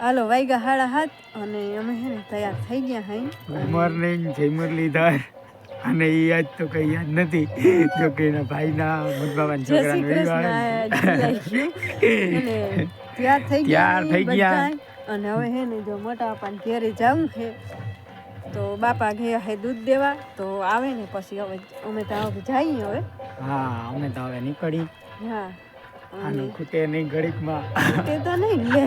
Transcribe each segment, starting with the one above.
હાલો વાઈગા હાડા હાથ અને અમે હે ને તૈયાર થઈ ગયા હઈ. મોર્નિંગ જય મુરલીધર અને એ આજ તો કઈ યાદ નથી જો કે એના ભાઈના મધબાબાના છોકરાનો વિવાહ તૈયાર થઈ ગયા તૈયાર થઈ ગયા. અને હવે હે ને જો મોટા બાપાને ઘેરે જવું છે તો બાપા ગયા હે દૂધ દેવા તો આવે ને પછી હવે અમે તો હવે જઈએ હવે. હા અમે તો હવે નીકળી. હા. અને ખૂટે નહીં ઘડીકમાં. તે તો નહીં લે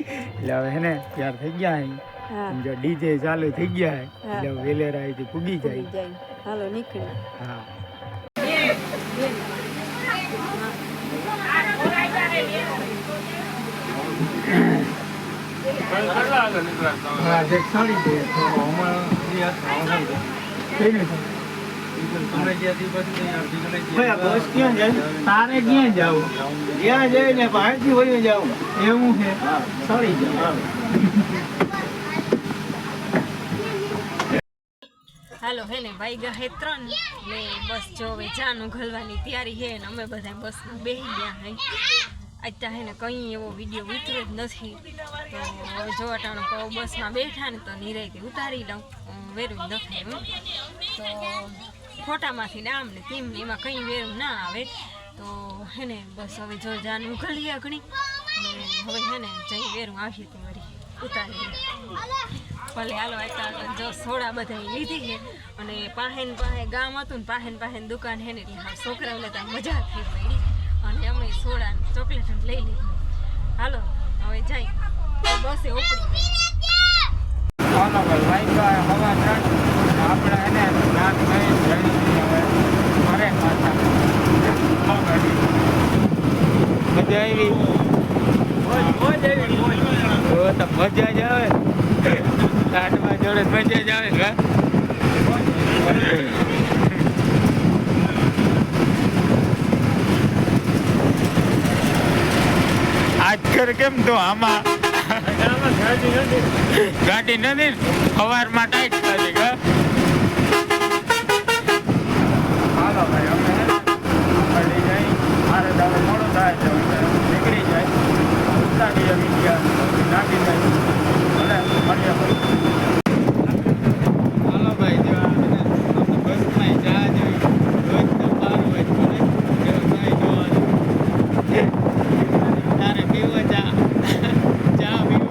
એટલે હવે હે ને તૈયાર થઈ ગયા હે. જો ડીજે ચાલુ થઈ ગયા હે. એટલે વેલેરા અહીંથી પૂગી જાય. હાલો નીકળી. હા. હા જે સાડી છે તો અમારા કઈ તારે ક્યાં જાવું? જ્યાં જઈ ને બહારથી જાવું એવું છે? સળી હાલો, હે ને ભાઈ ગયા હે ત્રણ. ને બસ જો હવે ચાનું ઘલવાની તૈયારી હે ને અમે બધા બસમાં બેસી ગયા હે. અત્યારે હે ને કંઈ એવો વીડિયો ઉતર્યો જ નથી. તો જોવાટાણું કહું બસમાં બેઠા ને તો નિરાયથી ઉતારી લઉં વેરું નથી તો ફોટામાંથી ને આમ ને તેમ એમાં કંઈ વેરું ના આવે. તો હે ને બસ હવે જો જાન ઘલીએ ઘણી હવે હે ને જઈ વેરું આવી હતી મારી ઉતારી. ભલે હાલો આટલા જો સોડા બધા લીધી છે. અને પાહેન પાસે ગામ હતું ને પાહેન પાહેન દુકાન હે ને એટલે હા છોકરાઓને તો મજા થઈ પડી. અને અમે સોડા ચોકલેટ લઈ લીધી. હાલો, હવે જાય. બસે ઉપડી. ભાઈ તો હવા ત્રણ આપણે એને નાક નહીં જઈ હવે ઘરે મજા આવી? તો મજા જ આવે. લાડવા જોડે મજા જ આવે આજકાલ કેમ તો આમાં? ગાડી નથી. સવારમાં ટાઈટ થતી કા હાલો ભાઈ અમે હે ને પડી જઈ મારે તો હવે મોડું થાય છે એટલે નીકળી જાય ઉતારી આવી ગયા નાખી જાય ભલે મળીએ પછી હાલો ભાઈ જો આપણે બસમાં જા જોઈ રોજ તો બાર હોય પડે એવું નહીં જોવાનું તારે પીવો ચા ચા પીવો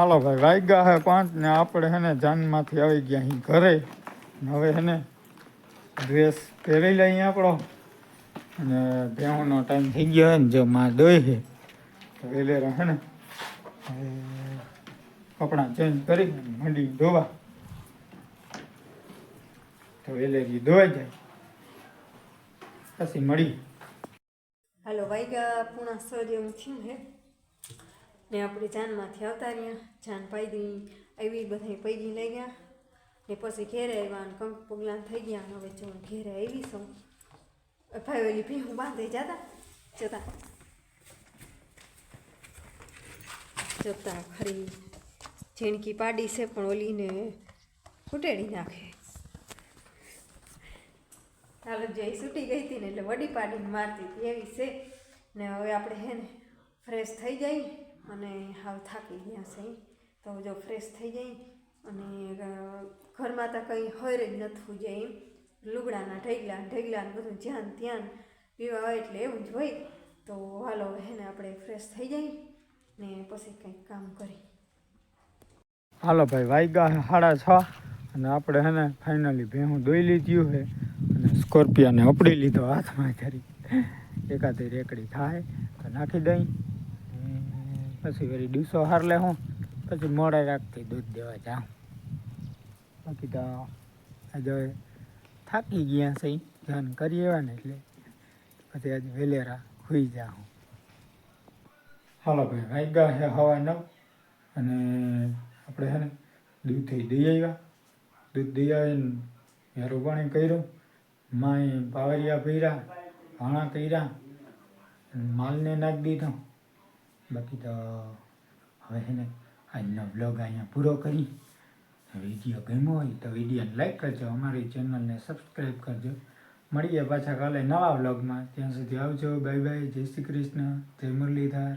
હાલો ભાઈ વાગ્યા હે પાંચ ને આપણે હે ને જાનમાંથી આવી ગયા અહીં ઘરે. હવે હે ને ડ્રેસ પહેરી લઈએ આપણો. અને ભેહોનો ટાઈમ થઈ ગયો ને, જો માં દોઈ છે તો વેલેરા હે ને કપડાં ચેન્જ કરી મંડી ધોવા. તો વેલેરી ધોવાઈ જાય. પછી મળી. હાલો વાગ્યા પૂણા સો જેવું થયું હે ને આપણે જાનમાંથી આવતા રહ્યા, જાન પાયદી આવી બધા પૈગી લઈ ગયા ને પછી ઘેરે આવ્યા અને કંક પગલાં થઈ ગયા અને હવે જો ઘેરે આવી છું ભાઈ ઓલી ભીહું બાંધી જતા જતા. જતા ખરી. ઝીણકી પાડી છે પણ ઓલીને ફૂટેડી નાખે. ચાલો જે છૂટી ગઈ હતી ને એટલે વડી પાડીને મારતી હતી, એવી છે. ને હવે આપણે હે ને ફ્રેશ થઈ જઈ અને હાવ થાકી ગયા છે. તો જો ફ્રેશ થઈ જઈ અને ઘરમાં તો કંઈ હોય જ નથી જાય એમ. લુગડાના ઢગલા ઢગલા ને બધું જ્યાં ત્યાં પીવા હોય એટલે એવું જ હોય. તો હાલો એને આપણે ફ્રેશ થઈ જઈ ને પછી કંઈક કામ કરી હાલો ભાઈ વાઈગા સાડા છ અને આપણે હેને ફાઇનલી ભેહું દોઈ લીધ્યું છે અને સ્કોર્પિયાને અપડી લીધો હાથમાં કરી. એકાદી રેકડી થાય તો નાખી દઈ. પછી વળી ડીસો હાર લે હું, પછી મોડે રાખતી દૂધ દેવા જાઉં. બાકી તો આજે થાકી ગયા છે, ધ્યાન કરી એવા ને એટલે પછી આજે વેલેરા હોઈ જાઉં. હાલો ભાઈ ભાઈ ગયા છે હવા નવ અને આપણે છે ને દૂધથી દઈ આવ્યા. દૂધ દઈ આવીને યારું પાણી કર્યું, માએ પાવરિયા ભર્યા ભાણા કર્યા, માલને નાખી દીધો. બાકી તો હવે છે ને આજનો બ્લોગ અહીંયા પૂરો કરી. વીડિયો ગમ્યો હોય તો વિડીયોને લાઈક કરજો, અમારી ચેનલને સબસ્ક્રાઈબ કરજો. મળીએ પાછા કાલે નવા વ્લોગમાં ત્યાં સુધી આવજો. બાય બાય જય શ્રી કૃષ્ણ. જય મુરલીધર.